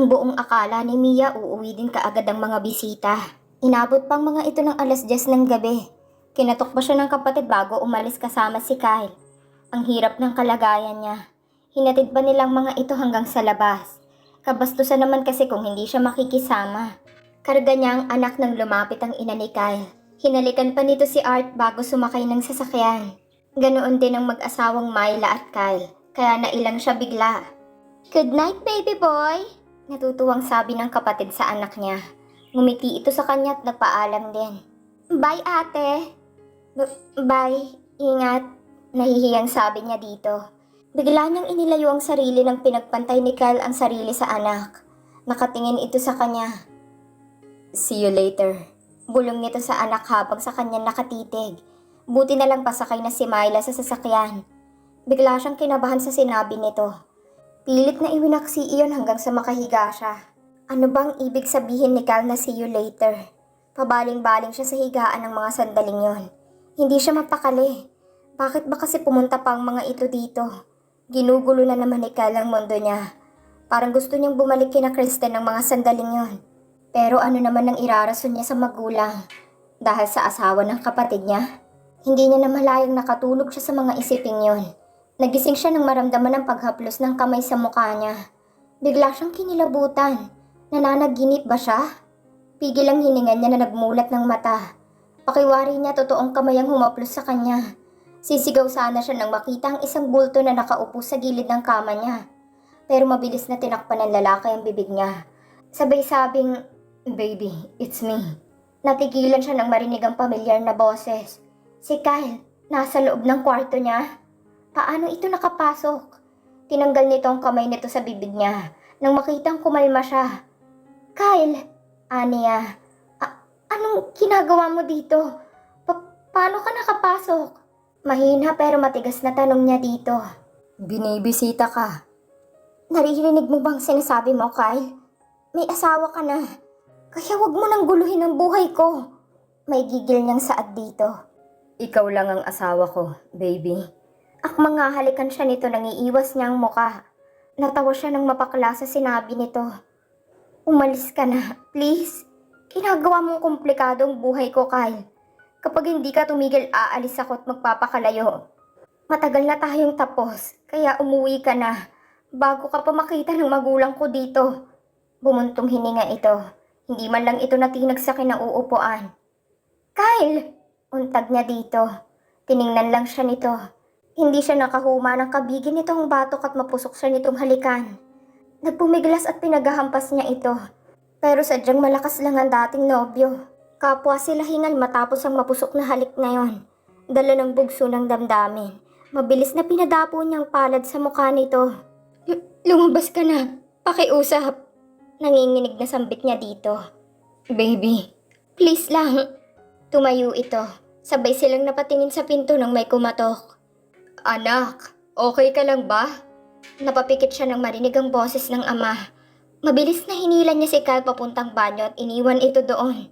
Ang buong akala ni Mia uuwi din kaagad ang mga bisita. Inabot pang mga ito ng alas 10 ng gabi. Kinatok pa siya ng kapatid bago umalis kasama si Kyle. Ang hirap ng kalagayan niya. Hinatid pa nilang mga ito hanggang sa labas. Kabastusan naman kasi kung hindi siya makikisama. Karga niya ang anak nang lumapit ang ina ni Kyle. Hinalikan pa nito si Art bago sumakay ng sasakyan. Ganoon din ang mag-asawang Myla at Kyle, kaya nailang siya bigla. Good night, baby boy! Natutuwang sabi ng kapatid sa anak niya. Ngumiti ito sa kanya at nagpaalam din. Bye, ate! Bye, ingat. Nahihiyang sabi niya dito. Bigla niyang inilayo ang sarili ng pinagpantay ni Kyle ang sarili sa anak. Nakatingin ito sa kanya. See you later. Bulong nito sa anak habang sa kanya nakatitig. Buti na lang pasakay na si Myla sa sasakyan. Bigla siyang kinabahan sa sinabi nito. Pilit na iwinaksi iyon hanggang sa makahiga siya. Ano bang ibig sabihin ni Cal na see you later? Pabaling-baling siya sa higaan ng mga sandaling yon. Hindi siya mapakali. Bakit ba kasi pumunta pa ang mga ito dito? Ginugulo na naman ni Cal ang mundo niya. Parang gusto niyang bumalik kina Kristen ng mga sandaling yon. Pero ano naman ang irarason niya sa magulang? Dahil sa asawa ng kapatid niya? Hindi niya na malayang nakatulog siya sa mga isiping yon. Nagising siya nang maramdaman ng paghaplos ng kamay sa mukha niya. Bigla siyang kinilabutan. Nananaginip ba siya? Pigil ang hininga niya na nagmulat ng mata. Pakiwari niya totoong kamay ang humaplos sa kanya. Sisigaw sana siya nang makita ang isang bulto na nakaupo sa gilid ng kama niya. Pero mabilis na tinakpan ng lalaki ang bibig niya. Sabay sabing, Baby, it's me. Natigilan siya nang marinig ang pamilyar na boses. Si Kyle, nasa loob ng kwarto niya. Paano ito nakapasok? Tinanggal nito ang kamay nito sa bibig niya nang makitang kumalma siya. Kyle, Aniya, anong ginagawa mo dito? Pa- paano ka nakapasok? Mahina pero matigas na tanong niya dito. Binibisita ka. Naririnig mo bang sinasabi mo, Kyle? May asawa ka na. Kaya wag mo nang guluhin ang buhay ko. May gigil niyang saad dito. Ikaw lang ang asawa ko, baby. Akmang nga halikan siya nito nang iiwas niya ang muka. Natawa siya nang mapakla sa sinabi nito. Umalis ka na, please. Ginagawa mong komplikado ang buhay ko, Kyle. Kapag hindi ka tumigil, aalis ako at magpapakalayo. Matagal na tayong tapos, kaya umuwi ka na. Bago ka pa makita ng magulang ko dito. Bumuntong hininga ito. Hindi man lang ito natinag sa kinauupuan. Kyle! Untag niya dito. Tiningnan lang siya nito. Hindi siya nakahuma ng kabigin nitong batok at mapusok siya nitong halikan. Nagpumiglas at pinagahampas niya ito. Pero sadyang malakas lang ang dating nobyo. Kapwa sila hingal matapos ang mapusok na halik na yon. Dala ng bugso ng damdamin. Mabilis na pinadapo niyang palad sa mukha nito. "L- lumabas ka na. Pakiusap. Nanginginig na sambit niya dito. Baby, please lang. Tumayo ito. Sabay silang napatingin sa pinto nang may kumatok. Anak, okay ka lang ba? Napapikit siya nang marinig ang boses ng ama. Mabilis na hinilan niya si Kyle papuntang banyo at iniwan ito doon.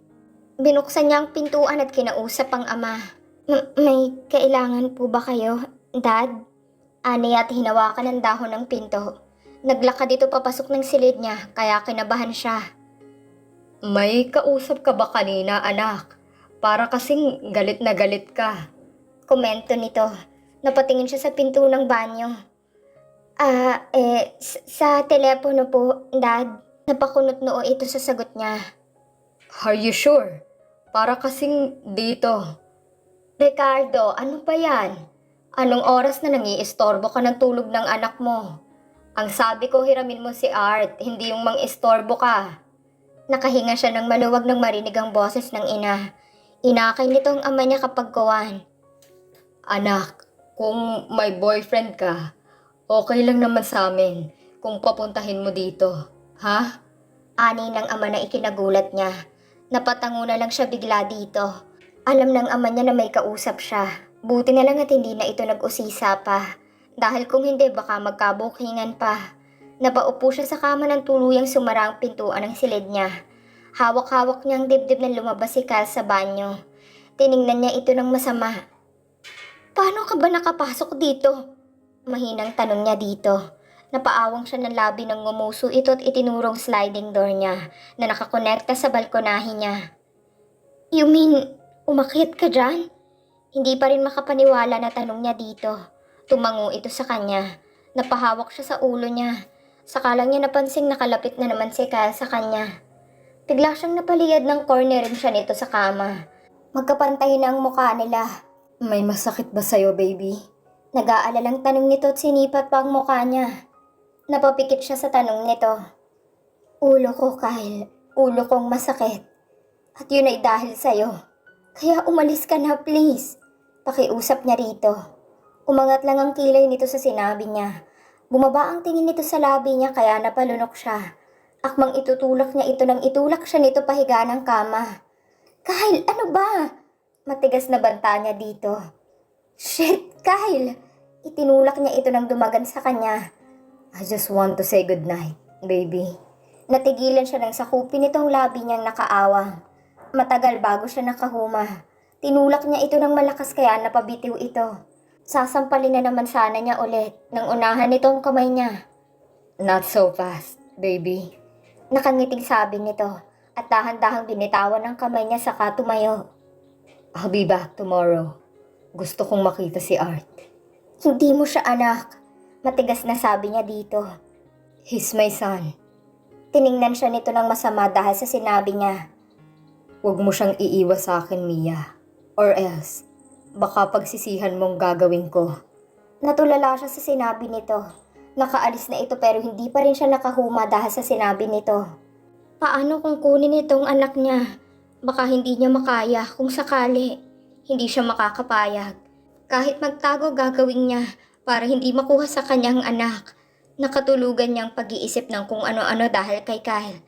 Binuksan niya ang pintuan at kinausap ang ama. "M- may kailangan po ba kayo, Dad? Ani at hinawakan ng dahon ng pinto. Naglakad ito papasok ng silid niya kaya kinabahan siya. May kausap ka ba kanina anak? Para kasing galit na galit ka. Komento nito. Napatingin siya sa pinto ng banyo. Ah, eh, sa telepono po, Dad. Napakunot noo ito sa sagot niya. Are you sure? Para kasing dito. Ricardo, ano ba yan? Anong oras na nangiistorbo ka ng tulog ng anak mo? Ang sabi ko hiramin mo si Art, hindi yung mang-istorbo ka. Nakahinga siya ng maluwag nang marinig ang boses ng ina. Inakay nito ang ama niya kapag kuwan. Anak, kung may boyfriend ka, okay lang naman sa amin kung papuntahin mo dito. Ha? Ani ng ama na ikinagulat niya. Napatango na lang siya bigla dito. Alam ng ama niya na may kausap siya. Buti na lang at hindi na ito nag-usisa pa. Dahil kung hindi baka magkabukingan pa. Napaupo siya sa kama ng tuluyang sumara ang pintuan ng silid niya. Hawak-hawak niya ang dibdib na lumabas si Kyle sa banyo. Tiningnan niya ito ng masama. Paano ka ba nakapasok dito? Mahinang tanong niya dito. Napaawang siya ng labi ng ngumuso ito at itinurong sliding door niya na nakakonekta sa balkonahe niya. You mean, umakyat ka dyan? Hindi pa rin makapaniwala na tanong niya dito. Tumango ito sa kanya. Napahawak siya sa ulo niya. Saka lang niya napansing nakalapit na naman si Kyle sa kanya. Bigla siyang napaliyad ng cornerin siya nito sa kama. Magkapantay na ang mukha nila. May masakit ba sa'yo, baby? Nag-aalalang tanong nito at sinipat pa ang mukha niya. Napapikit siya sa tanong nito. Ulo ko, Kyle. Ulo kong masakit. At yun ay dahil sa'yo. Kaya umalis ka na, please. Pakiusap niya rito. Umangat lang ang kilay nito sa sinabi niya. Bumaba ang tingin nito sa labi niya kaya napalunok siya. Akmang itutulak niya ito nang itulak siya nito pahiga ng kama. Kyle, ano ba? Matigas na banta niya dito. Shit, Kyle! Itinulak niya ito nang dumagan sa kanya. I just want to say goodnight, baby. Natigilan siya nang sakupin itong labi niyang nakaawang. Matagal bago siya nakahuma. Tinulak niya ito ng malakas kaya napabitiw ito. Sasampalin na naman sana niya ulit nang unahan nitong kamay niya. Not so fast, baby. Nakangiting sabi nito at dahan-dahang binitawan ng kamay niya saka tumayo. I'll be back tomorrow. Gusto kong makita si Art. Hindi mo siya anak. Matigas na sabi niya dito. He's my son. Tiningnan siya nito ng masama dahil sa sinabi niya. Huwag mo siyang iiwas sa akin, Mia. Or else, baka pagsisihan mong gagawin ko. Natulala siya sa sinabi nito. Nakaalis na ito pero hindi pa rin siya nakahuma dahil sa sinabi nito. Paano kung kunin itong anak niya? Baka hindi niya makaya kung sakali. Hindi siya makakapayag. Kahit magtago gagawin niya para hindi makuha sa kanyang anak. Nakatulugan niyang pag-iisip ng kung ano-ano dahil kay Kyle.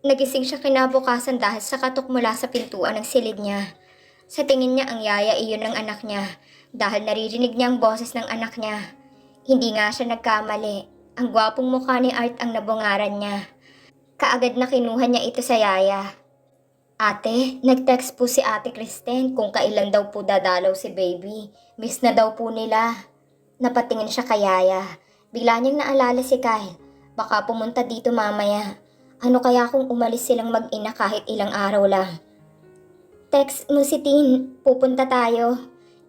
Nagising siya kinabukasan dahil sa katok mula sa pintuan ng silid niya. Sa tingin niya ang yaya iyon ng anak niya dahil naririnig niya ang boses ng anak niya. Hindi nga siya nagkamali. Ang gwapong mukha ni Art ang nabungaran niya. Kaagad na kinuha niya ito sa yaya. Ate, nag-text po si Ate Kristen kung kailan daw po dadalaw si baby. Miss na daw po nila. Napatingin siya kay Yaya. Bigla niyang naalala si Kyle. Baka pumunta dito mamaya. Ano kaya kung umalis silang mag-ina kahit ilang araw lang? Text mo si Tin, pupunta tayo.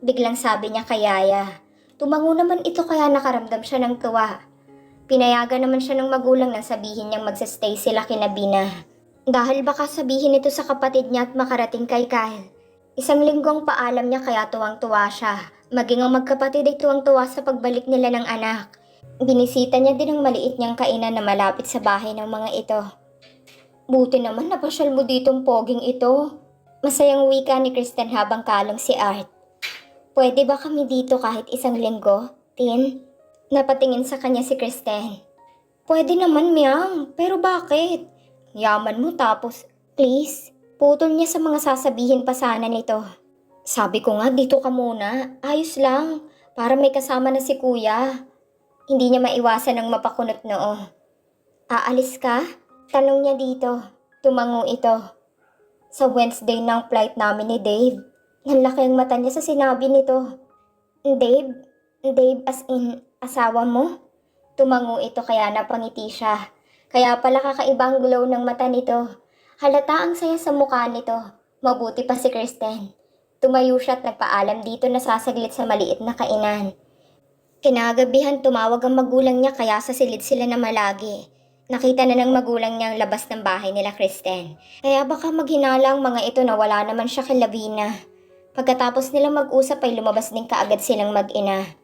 Biglang sabi niya kay Yaya. Tumango naman ito kaya nakaramdam siya ng tuwa. Pinayagan naman siya ng magulang nang sabihin niyang magsastay sila kina Bina. Dahil baka sabihin ito sa kapatid niya at makarating kay Kyle. Isang linggong paalam niya kaya tuwang-tuwa siya. Maging ang magkapatid ay tuwang-tuwa sa pagbalik nila ng anak. Binisita niya din ang maliit niyang kainan na malapit sa bahay ng mga ito. Buti naman napasyal mo ditong poging ito. Masayang wika ni Kristen habang kalong si Art. Pwede ba kami dito kahit isang linggo, Tin? Napatingin sa kanya si Kristen. Pwede naman, Miang. Pero bakit? Yaman mo tapos, please, putol niya sa mga sasabihin pa sana nito. Sabi ko nga, dito ka muna. Ayos lang. Para may kasama na si kuya. Hindi niya maiwasan ng mapakunot noo. Aalis ka? Tanong niya dito. Tumango ito. Sa Wednesday ng flight namin ni Dave. Nanlaki ang mata niya sa sinabi nito. Dave? Dave as in asawa mo? Tumango ito kaya napangiti siya. Kaya pala kakaibang glow ng mata nito. Halata ang saya sa mukha nito. Mabuti pa si Kristen. Tumayo siya at nagpaalam dito na sasaglit sa maliit na kainan. Kinagabihan tumawag ang magulang niya kaya sa silid sila na malagi. Nakita na ng magulang niya ang labas ng bahay nila Kristen. Kaya baka maghinala ang mga ito na wala naman siya kay Lavina. Pagkatapos nila mag-usap ay lumabas din kaagad silang mag-ina.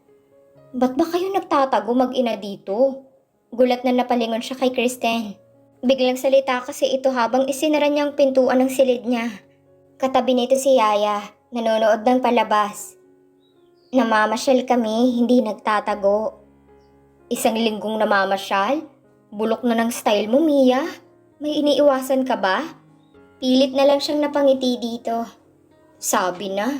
Ba't ba kayo nagtatago mag-ina dito? Gulat na napalingon siya kay Kristen. Biglang salita kasi ito habang isinara niya ang pintuan ng silid niya. Katabi nito si Yaya, nanonood ng palabas. Namamasyal kami, hindi nagtatago. Isang linggong namamasyal? Bulok na ng style mo, Mia. May iniiwasan ka ba? Pilit na lang siyang napangiti dito. Sabi na.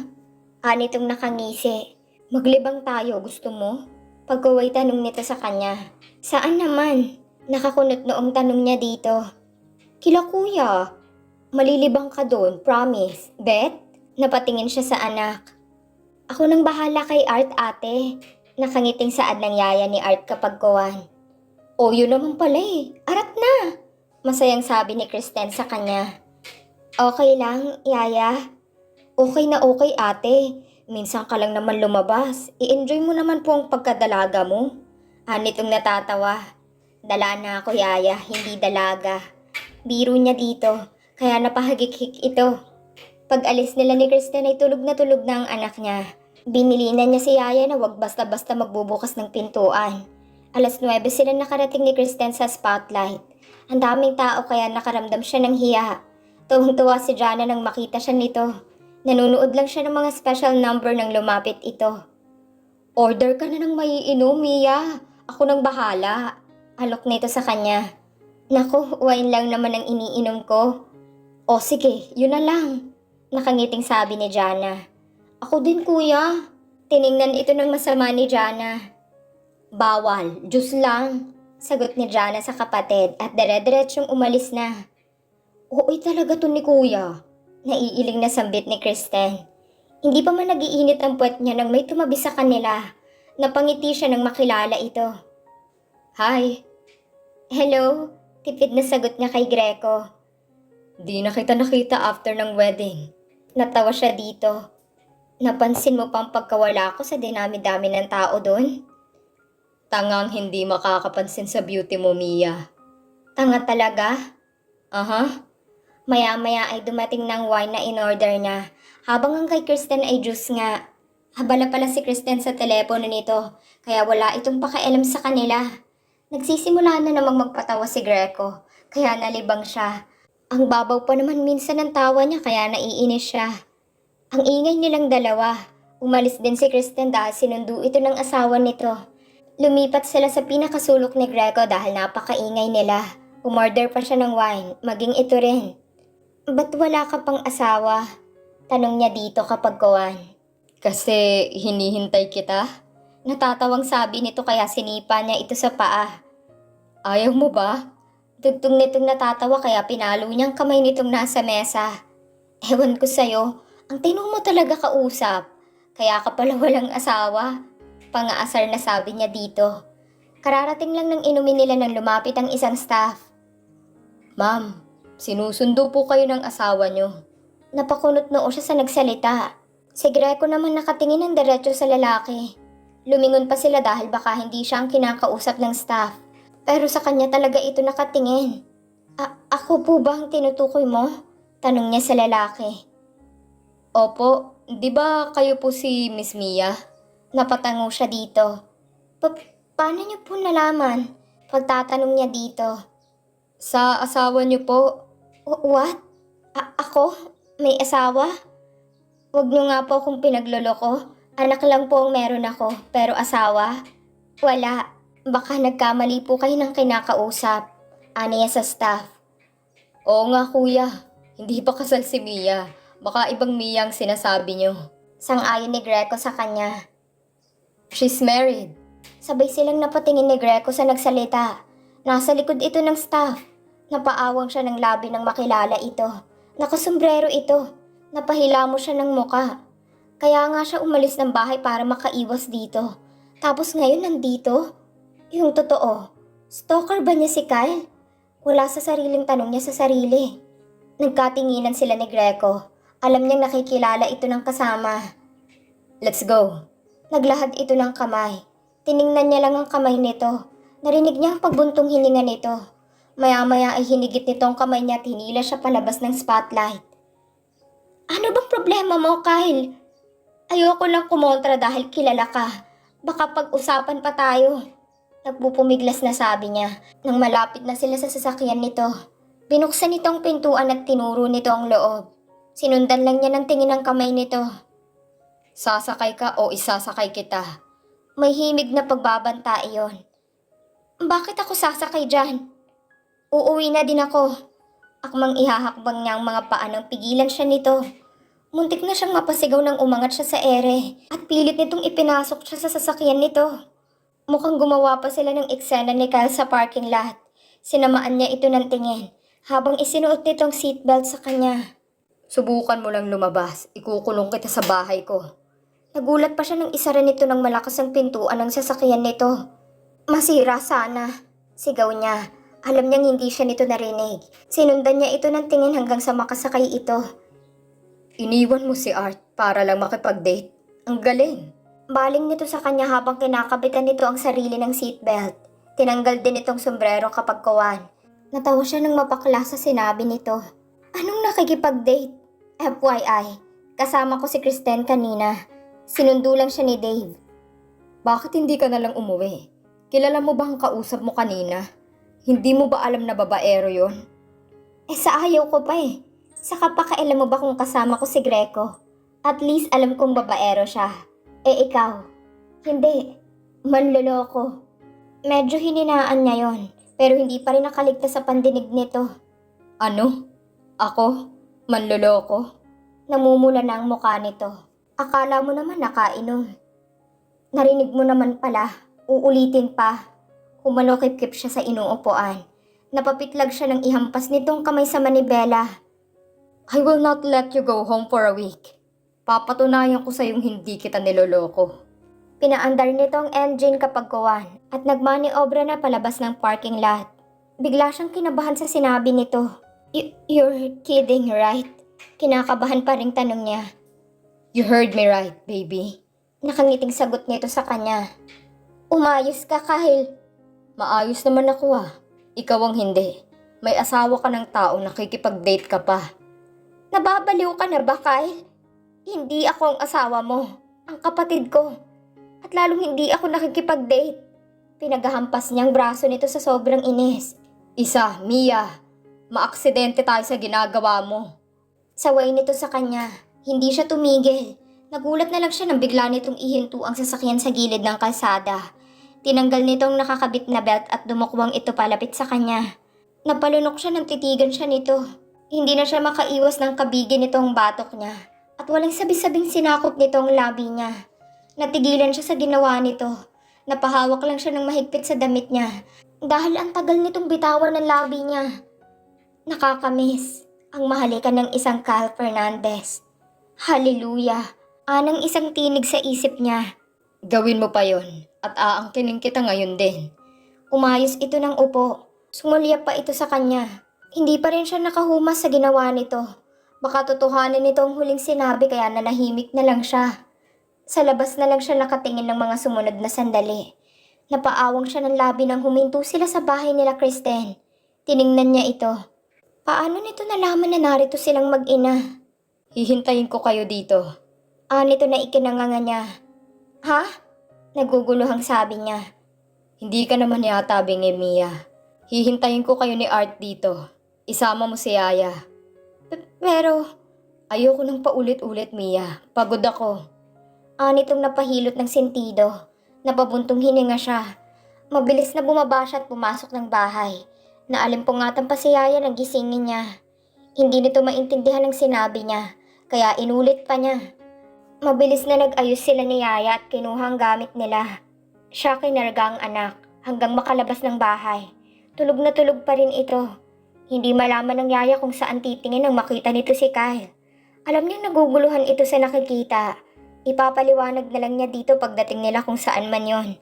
Anitong nakangisi. Maglibang tayo, gusto mo? Pagkaway tanong nito sa kanya. Saan naman? Nakakunot noong tanong niya dito. Kila kuya. Malilibang ka doon, promise. Bet? Napatingin siya sa anak. Ako nang bahala kay Art ate. Nakangiting saad ng yaya ni Art kapag kuwan. O yun naman pala eh. Arat na. Masayang sabi ni Kristen sa kanya. Okay lang, Yaya. Okay na okay ate. Minsan ka lang naman lumabas. I-enjoy mo naman po ang pagkadalaga mo. Anitong natatawa. Dala na ako, Yaya, hindi dalaga. Biro niya dito, kaya napahagikik ito. Pag alis nila ni Kristen ay tulog na tulog na ang anak niya. Binilinan niya si Yaya na wag basta-basta magbubukas ng pintuan. Alas 9 sila nakarating ni Kristen sa spotlight. Ang daming tao kaya nakaramdam siya ng hiya. Tuwang-tuwa si Jana nang makita siya nito. Nanunood lang siya ng mga special number nang lumapit ito. Order ka na ng maiinom, Mia. Ako nang bahala. Alok nito sa kanya. Naku, wine lang naman ang iniinom ko. O sige, yun na lang. Nakangiting sabi ni Jana. Ako din kuya. Tiningnan ito ng masama ni Jana. Bawal, juice lang. Sagot ni Jana sa kapatid at dire-diretsyong umalis na. Ooy talaga to ni kuya. Naiiling na sambit ni Kristen. Hindi pa man nagiinit ang puwet niya nang may tumabi sa kanila. Napangiti siya nang makilala ito. Hi. Hello. Tipid na sagot niya kay Greco. Di na kita nakita after ng wedding. Natawa siya dito. Napansin mo pang pagkawala ko sa dinami-dami ng tao doon? Tangang hindi makakapansin sa beauty mo, Mia. Tanga talaga? Aha. Maya-maya ay dumating ng wine na in-order niya. Habang ang kay Kristen ay juice nga. Habala pala si Kristen sa telepono nito, kaya wala itong pakialam sa kanila. Nagsisimula na namang magpatawa si Greco, kaya nalibang siya. Ang babaw pa naman minsan ng tawa niya kaya naiinis siya. Ang ingay nilang dalawa. Umalis din si Kristen dahil sinundo ito ng asawa nito. Lumipat sila sa pinakasulok ni Greco dahil napakaingay nila. Umorder pa siya ng wine, maging ito rin. Ba't wala ka pang asawa? Tanong niya dito kapag kuwan. Kasi hinihintay kita? Natatawang sabi nito kaya sinipa niya ito sa paa. Ayaw mo ba? Tugtong nitong natatawa kaya pinalo niyang kamay nitong nasa mesa. Ewan ko sa'yo, ang tinong mo talaga kausap. Kaya ka pala walang asawa. Pangaasar na sabi niya dito. Kararating lang ng inumin nila nang lumapit ang isang staff. Ma'am, sinusundo po kayo ng asawa niyo. Napakunot noo siya sa nagsalita. Si Greco naman nakatingin ng diretso sa lalaki. Lumingon pa sila dahil baka hindi siya ang kinakausap ng staff. Pero sa kanya talaga ito nakatingin. A- ako po ba ang tinutukoy mo? Tanong niya sa lalaki. Opo, di ba kayo po si Miss Mia? Napatango siya dito. Pa- paano niyo po nalaman? Pagtatanong niya dito. Sa asawa niyo po. "Wh- What? A- ako? May asawa? Huwag niyo nga po akong pinagloloko. Anak lang po ang meron ako, pero asawa? Wala. Baka nagkamali po kayo ng kinakausap. Aniya sa staff. Oo nga kuya, hindi pa kasal si Mia. Baka ibang Mia ang sinasabi niyo. Sang-ayon ni Greco sa kanya. She's married. Sabay silang napatingin ni Greco sa nagsalita. Nasa likod ito ng staff. Napaawang siya ng labi nang makilala ito. Nakasombrero ito. Napahilamo siya ng muka. Kaya nga siya umalis ng bahay para makaiwas dito. Tapos ngayon nandito? Yung totoo, stalker ba niya si Kyle? Wala sa sariling tanong niya sa sarili. Nagkatinginan sila ni Greco. Alam niyang nakikilala ito ng kasama. Let's go. Naglahad ito ng kamay. Tiningnan niya lang ang kamay nito. Narinig niya ang pagbuntong hininga nito. Maya-maya ay hinigit nito ang kamay niya at hinila siya palabas ng spotlight. Ano bang problema mo, Kyle? Ayoko lang kumontra dahil kilala ka. Baka pag-usapan pa tayo. Nagpupumiglas na sabi niya nang malapit na sila sa sasakyan nito. Binuksan nito ang pintuan at tinuro nito ang loob. Sinundan lang niya ng tingin ng kamay nito. Sasakay ka o isasakay kita? May himig na pagbabanta iyon. Bakit ako sasakay dyan? Uuwi na din ako. Akmang ihahakbang niya ang mga paa nang pigilan siya nito. Muntik na siyang mapasigaw nang umangat siya sa ere at pilit nitong ipinasok siya sa sasakyan nito. Mukhang gumawa pa sila ng eksena ni Kyle sa parking lot. Sinamaan niya ito ng tingin habang isinuot nitong seatbelt sa kanya. Subukan mo lang lumabas. Ikukulong kita sa bahay ko. Nagulat pa siya nang isara nito ng malakas ang pintuan ng sasakyan nito. Masira sana. Sigaw niya. Alam niyang hindi siya nito narinig. Sinundan niya ito ng tingin hanggang sa makasakay ito. Iniwan mo si Art para lang makipag-date. Ang galing. Baling nito sa kanya habang kinakabitan nito ang sarili ng seatbelt. Tinanggal din itong sombrero kapag kuwan. Natawa siya nang mapakla sa sinabi nito. Anong nakikipag-date? FYI, kasama ko si Kristen kanina. Sinundo lang siya ni Dave. Bakit hindi ka nalang umuwi? Kilala mo ba ang kausap mo kanina? Hindi mo ba alam na babaero yon? Eh sa ayaw ko pa eh. Saka pakailan mo ba kung kasama ko si Greco? At least alam kong babaero siya. Eh ikaw? Hindi. Manloloko. Medyo hininaan niya yon, pero hindi pa rin nakaligtas sa pandinig nito. Ano? Ako? Manloloko? Namumula na ang mukha nito. Akala mo naman nakainom. Narinig mo naman pala. Uulitin pa. Humalokip-kip siya sa inuupuan. Napapitlag siya ng ihampas nitong kamay sa manibela. I will not let you go home for a week. Papatunayan ko sa yung hindi kita niloloko. Pinaandar nito ang engine kapag kuwan at nagmaniobra na palabas ng parking lot. Bigla siyang kinabahan sa sinabi nito. "Y- you're kidding, right? Kinakabahan pa ring tanong niya. You heard me right, baby. Nakangiting sagot nito sa kanya. Umayos ka, Kyle. Maayos naman ako ah. Ikaw ang hindi. May asawa ka ng tao nakikipag-date ka pa. Nababaliw ka na ba, Kyle? Hindi ako ang asawa mo. Ang kapatid ko. At lalong hindi ako nakikipag-date. Pinagahampas niyang braso nito sa sobrang inis. Isa, Mia. Maaksidente tayo sa ginagawa mo. Saway nito sa kanya. Hindi siya tumigil. Nagulat na lang siya nang bigla nitong ihinto ang sasakyan sa gilid ng kalsada. Tinanggal nitong nakakabit na belt at dumukwang ito palapit sa kanya. Napalunok siya nang titigan siya nito. Hindi na siya makaiwas ng kabigin nitong batok niya. At walang sabi-sabing sinakop nitong labi niya. Natigilan siya sa ginawa nito. Napahawak lang siya ng mahigpit sa damit niya. Dahil ang tagal nitong bitawan ng labi niya. Nakakamiss ang mahalikan ng isang Cal Fernandez. Hallelujah! Anang isang tinig sa isip niya. Gawin mo pa yon at aangkinin kita ngayon din. Umayos ito ng upo. Sumulyap pa ito sa kanya. Hindi pa rin siya nakahumas sa ginawa nito. Baka totohanan nito ang huling sinabi kaya nanahimik na lang siya. Sa labas na lang siya nakatingin ng mga sumunod na sandali. Napaawang siya ng labi nang huminto sila sa bahay nila Kristen. Tiningnan niya ito. Paano nito nalaman na narito silang mag-ina? Hihintayin ko kayo dito. Ah, nito na ikinanganga niya. Ha? Naguguluhang sabi niya. Hindi ka naman yata bingi, Mia. Hihintayin ko kayo ni Art dito. Isama mo si Yaya. Pero, Ayoko nang paulit-ulit, Mia. Pagod ako. ah, nitong napahilot ng sentido. Napabuntong hininga siya. Mabilis na bumaba siya at pumasok ng bahay. Naalimpungatan pa si Yaya ng gisingin niya. Hindi nito maintindihan ang sinabi niya, kaya inulit pa niya. Mabilis na nag-ayos sila ni Yaya at kinuha ang gamit nila. Siya kinarga ang anak hanggang makalabas ng bahay. Tulog na tulog pa rin ito. Hindi malaman ng Yaya kung saan titingin nang makita nito si Kyle. Alam niyang naguguluhan ito sa nakikita. Ipapaliwanag na lang niya dito pagdating nila kung saan man yon.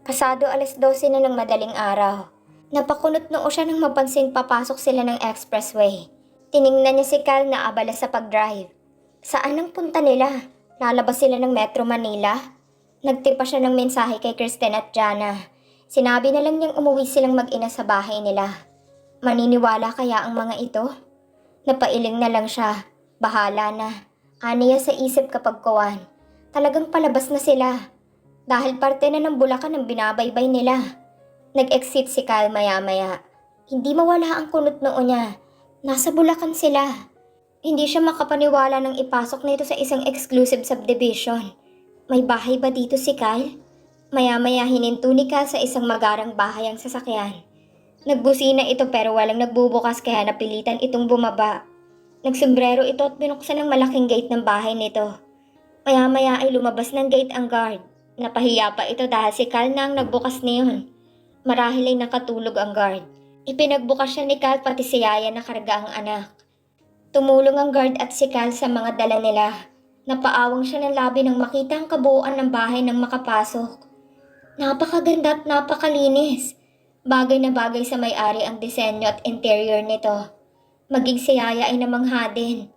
Pasado alas 12 na ng madaling araw. Napakunot noo siya nang mapansing papasok sila ng expressway. Tiningnan niya si Kyle na abala sa pag-drive. Saan ang punta nila? Lalabas sila ng Metro Manila? Nagtipa siya ng mensahe kay Kristen at Jana. Sinabi na lang niyang umuwi silang mag-ina sa bahay nila. Maniniwala kaya ang mga ito? Napailing na lang siya. Bahala na. Aniya sa isip kapag kuwan. Talagang palabas na sila. Dahil parte na ng bulakan ang binabaybay nila. Nag-exit si Kyle maya-maya. Hindi mawala ang kunot noo niya. Nasa bulakan sila. Hindi siya makapaniwala nang ipasok na ito sa isang exclusive subdivision. May bahay ba dito si Kyle? Maya-maya hininto ni Kyle sa isang magarang bahay ang sasakyan. Nagbusina ito pero walang nagbubukas kaya napilitan itong bumaba. Nagsombrero ito at binuksan ang malaking gate ng bahay nito. Maya-maya ay lumabas ng gate ang guard. Napahiya pa ito dahil si Cal na ang nagbukas niyon. Marahil ay nakatulog ang guard. Ipinagbukas siya ni Cal pati si Yaya na karga ang anak. Tumulong ang guard at si Cal sa mga dala nila. Napaawang siya ng labi nang makita ang kabuuan ng bahay nang makapasok. Napakaganda at napakalinis. Bagay na bagay sa may-ari ang disenyo at interior nito. Maging si Yaya ay namangha din.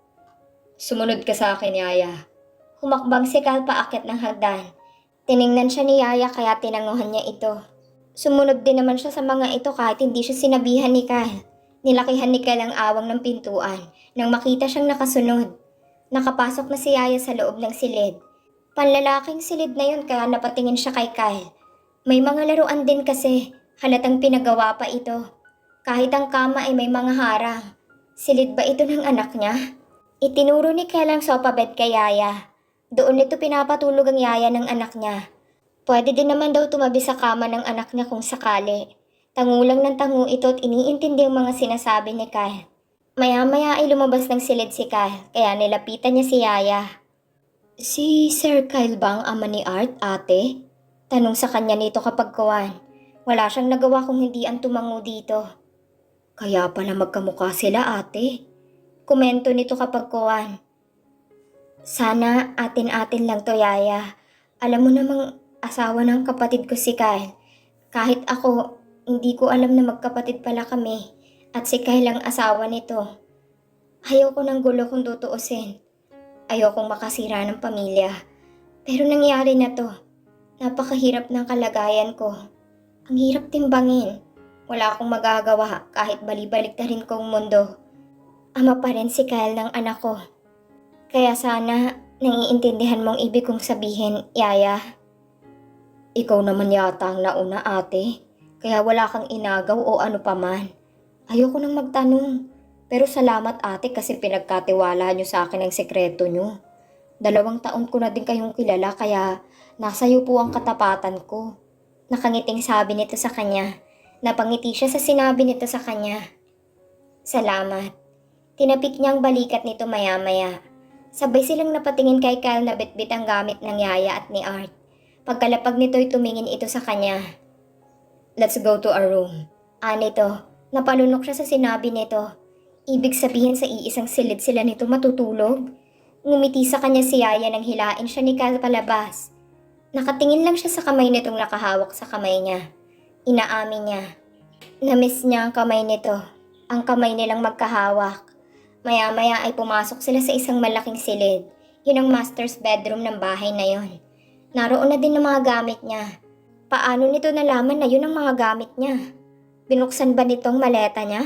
Sumunod ka sa akin, Yaya. Humakbang si Kyle paakyat ng hagdan. Tiningnan siya ni Yaya kaya tinanguhan niya ito. Sumunod din naman siya sa mga ito kahit hindi siya sinabihan ni Kyle. Nilakihan ni Kyle ang awang ng pintuan nang makita siyang nakasunod. Nakapasok na si Yaya sa loob ng silid. Panlalaking silid na yun kaya napatingin siya kay Kyle. May mga laruan din kasi, halatang pinagawa pa ito. Kahit ang kama ay may mga harang. Silid ba ito ng anak niya? Itinuro ni Kyle ang sofa bed kay Yaya. Doon nito pinapatulog ang yaya ng anak niya. Pwede din naman daw tumabi sa kama ng anak niya kung sakali. Tangulang ng tangu ito at iniintindi ang mga sinasabi ni Kyle. Maya-maya ay lumabas ng silid si Kyle, kaya nilapitan niya si Yaya. Si Sir Kyle ba ang ama ni Art, ate? Tanong sa kanya nito kapag kuwan. Wala siyang nagawa kung hindi ang tumango dito. Kaya pala magkamukha sila, ate. Komento nito kapag kuwan. Sana atin-atin lang to, Yaya. Alam mo namang asawa ng kapatid ko si Kyle. Kahit ako, hindi ko alam na magkapatid pala kami. At si Kyle ang asawa nito. Ayoko ng gulo kung tutuusin. Ayokong makasira ng pamilya. Pero nangyari na to. Napakahirap ng kalagayan ko. Ang hirap timbangin. Wala akong magagawa kahit balibalik na rin kong mundo. Ama pa rin si Kyle ng anak ko. Kaya sana naiintindihan mong ibig kong sabihin, Yaya. Ikaw naman yata ang nauna, ate. Kaya wala kang inagaw o ano paman. Ayoko nang magtanong. Pero salamat ate kasi pinagkatiwala niyo sa akin ang sekreto niyo. Dalawang taon ko na din kayong kilala kaya nasa iyo po ang katapatan ko. Nakangiting sabi nito sa kanya. Napangiti siya sa sinabi nito sa kanya. Salamat. Tinapik niya ang balikat nito maya-maya. Sabay silang napatingin kay Kyle na bitbit ang gamit ng yaya at ni Art. Pagkalapag nito'y tumingin ito sa kanya. Let's go to our room. Ah, nito. Napalunok siya sa sinabi nito. Ibig sabihin sa iisang silid sila nito matutulog? Ngumiti sa kanya si Yaya nang hilain siya ni Kyle palabas. Nakatingin lang siya sa kamay nitong nakahawak sa kamay niya. Inaamin niya. Namiss niya ang kamay nito. Ang kamay nilang magkahawak. Maya-maya ay pumasok sila sa isang malaking silid. Yun ang master's bedroom ng bahay na yon. Naroon na din ang mga gamit niya. Paano nito nalaman na yun ang mga gamit niya? Binuksan ba nitong maleta niya?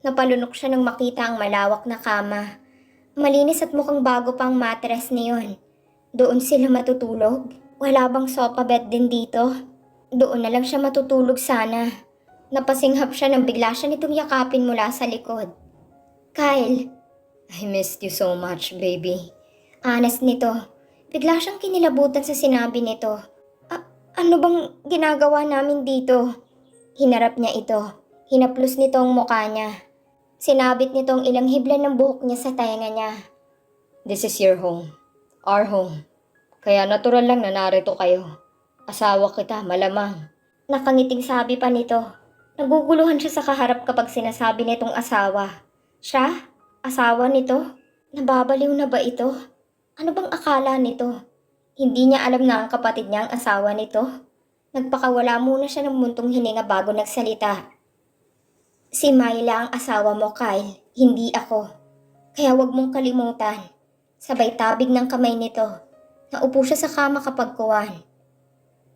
Napalunok siya nang makita ang malawak na kama. Malinis at mukhang bago pang matres niyon. Doon sila matutulog? Wala bang sofa bed din dito? Doon na lang siya matutulog sana. Napasinghap siya nang bigla siya nitong yakapin mula sa likod. Kyle, I missed you so much, baby. honest nito. Bigla siyang kinilabutan sa sinabi nito. "A- ano bang ginagawa namin dito? Hinarap niya ito. Hinaplos nito ang mukha niya. Sinabit nito ang ilang hibla ng buhok niya sa tainga niya. This is your home. Our home. Kaya natural lang na narito kayo. Asawa kita, malamang. Nakangiting sabi pa nito. Naguguluhan siya sa kaharap kapag sinasabi nitong asawa. Siya? Asawa nito? Nababaliw na ba ito? Ano bang akala nito? Hindi niya alam na ang kapatid niya ang asawa nito? Nagpakawala muna siya ng muntong hininga bago nagsalita. Si Myla ang asawa mo, Kyle. Hindi ako. Kaya wag mong kalimutan. Sabay tabig ng kamay nito. Naupo siya sa kama kapag kuwan.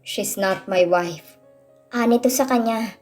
She's not my wife. Ah, nito sa kanya.